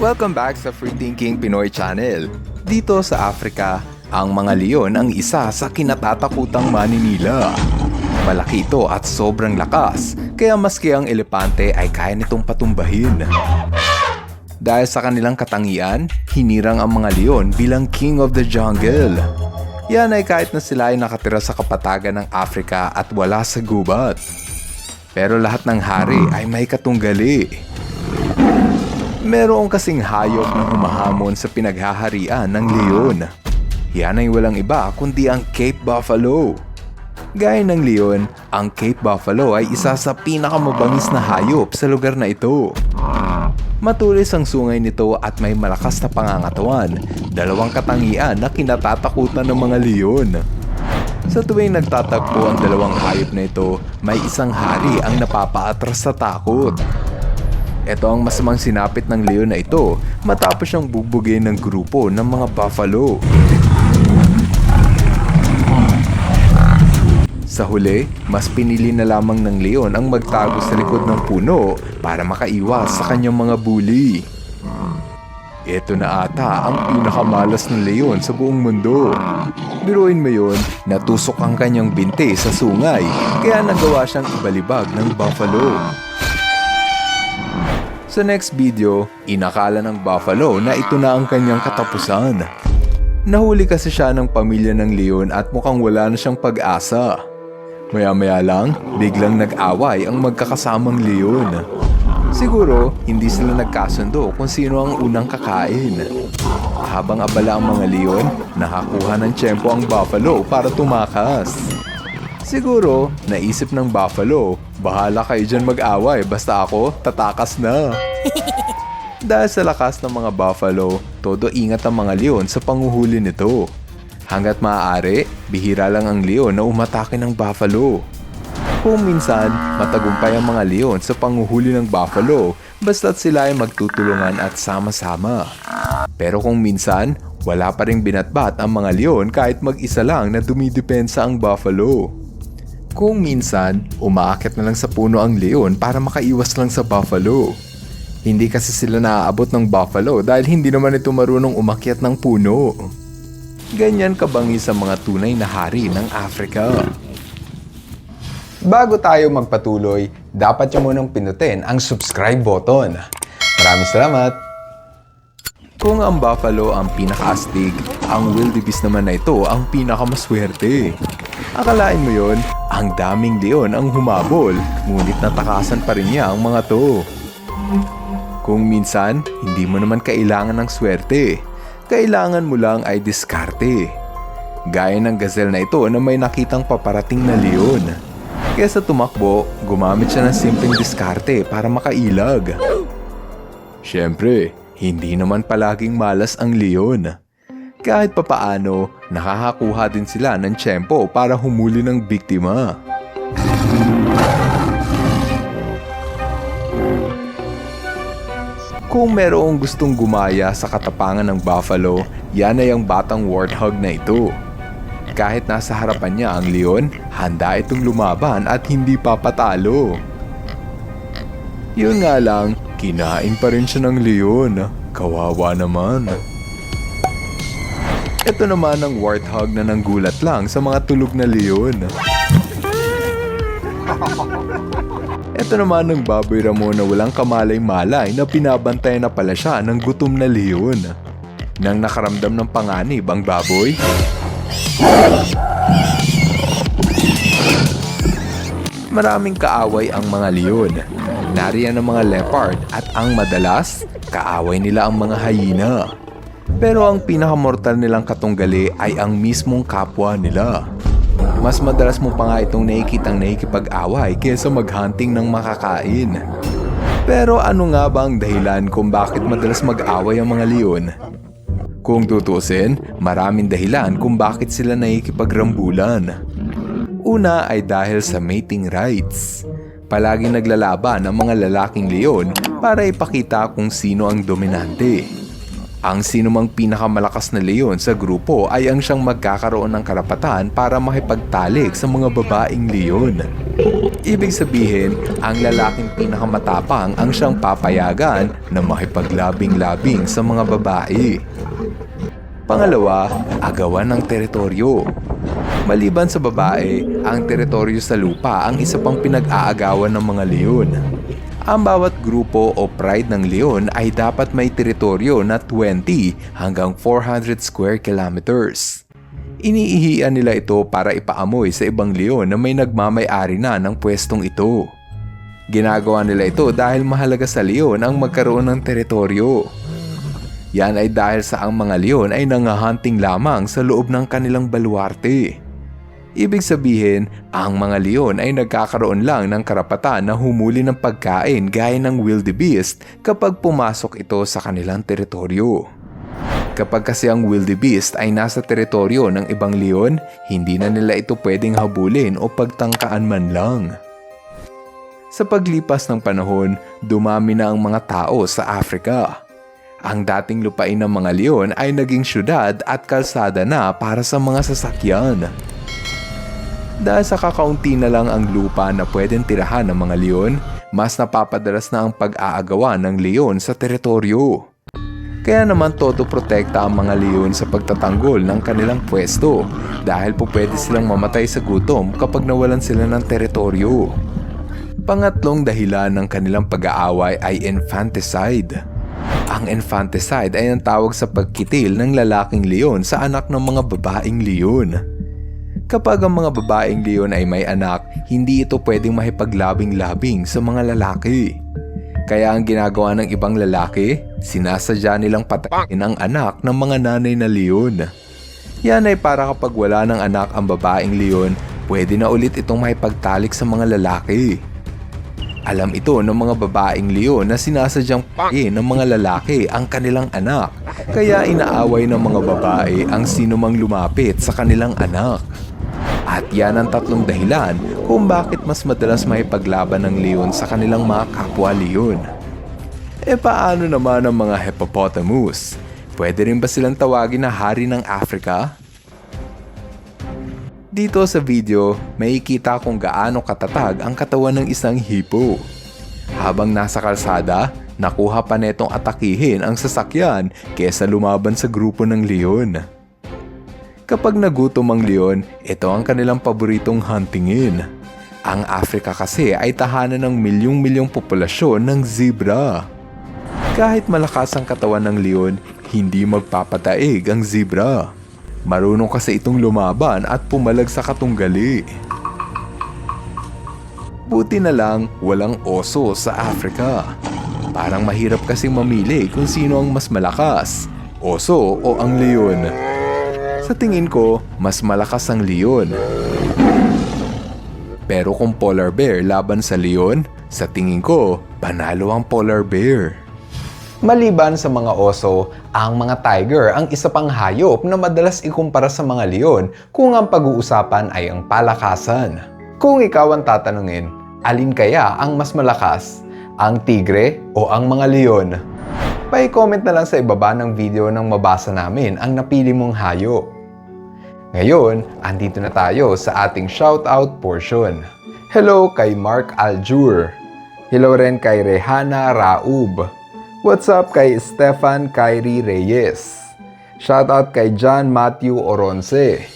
Welcome back sa Free Thinking Pinoy Channel. Dito sa Africa, ang mga leon ang isa sa kinatatakutang maninila. Malaki ito at sobrang lakas, kaya maski ang elepante ay kaya nitong patumbahin. Dahil sa kanilang katangian, hinirang ang mga leon bilang king of the jungle. Yan ay kahit na sila ay nakatira sa kapatagan ng Africa at wala sa gubat. Pero lahat ng hari ay may katunggali. Meron kasing hayop na humahamon sa pinaghaharian ng leon. Yan ay walang iba kundi ang Cape Buffalo. Gaya ng leon, ang Cape Buffalo ay isa sa pinakamabangis na hayop sa lugar na ito. Matulis ang sungay nito at may malakas na pangangatawan, dalawang katangian na kinatatakutan ng mga leon. Sa tuwing nagtatagpo ang dalawang hayop na ito, may isang hari ang napapaatras sa takot. Ito ang masamang sinapit ng leon na ito matapos siyang bubugin ng grupo ng mga buffalo. Sa huli, mas pinili na lamang ng leon ang magtago sa likod ng puno para makaiwas sa kanyang mga bully. Ito na ata ang pinakamalas ng leon sa buong mundo. Biruin mo yun, natusok ang kanyang binte sa sungay kaya nagawa siyang ibalibag ng buffalo. Sa next video, inakala ng buffalo na ito na ang kanyang katapusan. Nahuli kasi siya ng pamilya ng leon at mukhang wala na siyang pag-asa. Maya-maya lang, biglang nag-away ang magkakasamang leon. Siguro, hindi sila nagkasundo kung sino ang unang kakain. Habang abala ang mga leon, nakakuha ng tiyempo ang buffalo para tumakas. Siguro, naisip ng buffalo, bahala kayo dyan mag-away basta ako tatakas na. Dahil sa lakas ng mga buffalo, todo ingat ang mga leon sa panguhuli nito. Hanggat maaari, bihira lang ang leon na umatake ng buffalo. Kung minsan, matagumpay ang mga leon sa panguhuli ng buffalo basta't sila ay magtutulungan at sama-sama. Pero kung minsan, wala pa rin binatbat ang mga leon kahit mag-isa lang na dumidepensa ang buffalo. Kung minsan, umaakit na lang sa puno ang leon para makaiwas lang sa buffalo. Hindi kasi sila naaabot ng buffalo dahil hindi naman ito marunong umakyat ng puno. Ganyan kabangi sa mga tunay na hari ng Africa. Bago tayo magpatuloy, dapat nyo munang pinutin ang subscribe button. Maraming salamat! Kung ang buffalo ang pinakaastig, ang wildebeest naman na ito ang pinakamaswerte. Akalain mo yon, ang daming leon ang humabol, ngunit natakasan pa rin niya ang mga to. Kung minsan, hindi mo naman kailangan ng swerte. Kailangan mo lang ay diskarte. Gaya ng gazelle na ito na may nakitang paparating na leon. Kesa tumakbo, gumamit siya ng simpleng diskarte para makailag. Siyempre, hindi naman palaging malas ang leon. Kahit papaano, nakakakuha din sila ng tiyempo para humuli ng biktima. Kung merong gustong gumaya sa katapangan ng buffalo, yan ay ang batang warthog na ito. Kahit nasa harapan niya ang leon, handa itong lumaban at hindi papatalo. Yun nga lang, kinain pa rin siya ng leon. Kawawa naman. Ito naman ang warthog na nanggulat lang sa mga tulog na leon. Ito naman ang baboy ramo na walang kamalay-malay na pinabantay na pala siya ng gutom na leon. Nang nakaramdam ng panganib ang baboy, Maraming kaaway ang mga leon. Nariyan ang mga leopard at ang madalas, kaaway nila ang mga hyena. Pero ang pinakamortal nilang katunggali ay ang mismong kapwa nila. Mas madalas mo pa nga itong nakikitang nakikipag-away kaysa maghunting ng makakain. Pero ano nga ba ang dahilan kung bakit madalas mag-away ang mga leon? Kung tutusin, maraming dahilan kung bakit sila nakikipagrambulan. Una ay dahil sa mating rights. Palaging naglalaban ang mga lalaking leon para ipakita kung sino ang dominante. Ang sinumang pinakamalakas na leon sa grupo ay ang siyang magkakaroon ng karapatan para makipagtalik sa mga babaeng leon. Ibig sabihin, ang lalaking pinakamatapang ang siyang papayagan na makipaglabing-labing sa mga babae. Pangalawa, agawan ng teritoryo. Maliban sa babae, ang teritoryo sa lupa ang isa pang pinag-aagawan ng mga leon. Ang bawat grupo o pride ng leon ay dapat may teritoryo na 20 hanggang 400 square kilometers. Iniihian nila ito para ipaamoy sa ibang leon na may nagmamay-ari na ng pwestong ito. Ginagawa nila ito dahil mahalaga sa leon ang magkaroon ng teritoryo. Yan ay dahil sa ang mga leon ay nangahunting lamang sa loob ng kanilang baluarte. Ibig sabihin, ang mga leon ay nagkakaroon lang ng karapatan na humuli ng pagkain gaya ng wildebeest kapag pumasok ito sa kanilang teritoryo. Kapag kasi ang wildebeest ay nasa teritoryo ng ibang leon, hindi na nila ito pwedeng habulin o pagtangkaan man lang. Sa paglipas ng panahon, dumami na ang mga tao sa Africa. Ang dating lupain ng mga leon ay naging syudad at kalsada na para sa mga sasakyan. Dahil sa kakaunti na lang ang lupa na pwedeng tirahan ng mga leon, mas napapadalas na ang pag-aagawa ng leon sa teritoryo. Kaya naman todo protekta ang mga leon sa pagtatanggol ng kanilang pwesto dahil po pwede silang mamatay sa gutom kapag nawalan sila ng teritoryo. Pangatlong dahilan ng kanilang pag-aaway ay infanticide. Ang infanticide ay ang tawag sa pagkitil ng lalaking leon sa anak ng mga babaeng leon. Kapag ang mga babaeng leon ay may anak, hindi ito pwedeng mahipaglabing-labing sa mga lalaki. Kaya ang ginagawa ng ibang lalaki, sinasadya nilang patayin ang anak ng mga nanay na leon. Yan ay para kapag wala ng anak ang babaeng leon, pwede na ulit itong makipagtalik sa mga lalaki. Alam ito ng mga babaeng leon na sinasadyang patayin ng mga lalaki ang kanilang anak. Kaya inaaway ng mga babae ang sinumang lumapit sa kanilang anak. At yan ang tatlong dahilan kung bakit mas madalas makipaglaban ng leon sa kanilang mga kapwa leon. E paano naman ang mga hippopotamus? Pwede rin ba silang tawagin na hari ng Africa? Dito sa video, may ikita kung gaano katatag ang katawan ng isang hippo. Habang nasa kalsada, nakuha pa netong atakihin ang sasakyan kesa lumaban sa grupo ng leon. Kapag nagutom ang leon, ito ang kanilang paboritong huntingin. Ang Africa kasi ay tahanan ng milyong-milyong populasyon ng zebra. Kahit malakas ang katawan ng leon, hindi magpapataig ang zebra. Marunong kasi itong lumaban at pumalag sa katunggali. Buti na lang walang oso sa Africa. Parang mahirap kasing mamili kung sino ang mas malakas, oso o ang leon. Sa tingin ko, mas malakas ang leon. Pero kung polar bear laban sa leon, sa tingin ko, panalo ang polar bear. Maliban sa mga oso, ang mga tiger ang isa pang hayop na madalas ikumpara sa mga leon kung ang pag-uusapan ay ang palakasan. Kung ikaw ang tatanungin, alin kaya ang mas malakas? Ang tigre o ang mga leon? Pa-comment na lang sa ibaba ng video nang mabasa namin ang napili mong hayop. Ngayon, andito na tayo sa ating shoutout portion. Hello kay Mark Aljur. Hello rin kay Rehana Raub. What's up kay Stefan Kyrie Reyes. Shoutout kay John Matthew Oronce.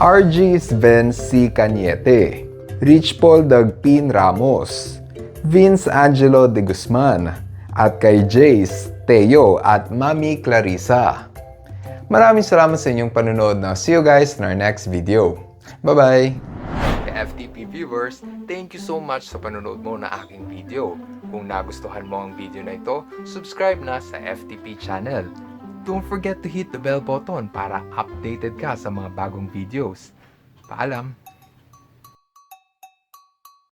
RG Sven C. Cañete. Rich Paul Dagpin Ramos. Vince Angelo de Guzman. At kay Jace, Teo at Mami Clarissa. Maraming salamat sa inyong panonood na see you guys in our next video. Bye-bye! FTP viewers, thank you so much sa panonood mo na aking video. Kung nagustuhan mo ang video na ito, subscribe na sa FTP channel. Don't forget to hit the bell button para updated ka sa mga bagong videos. Paalam!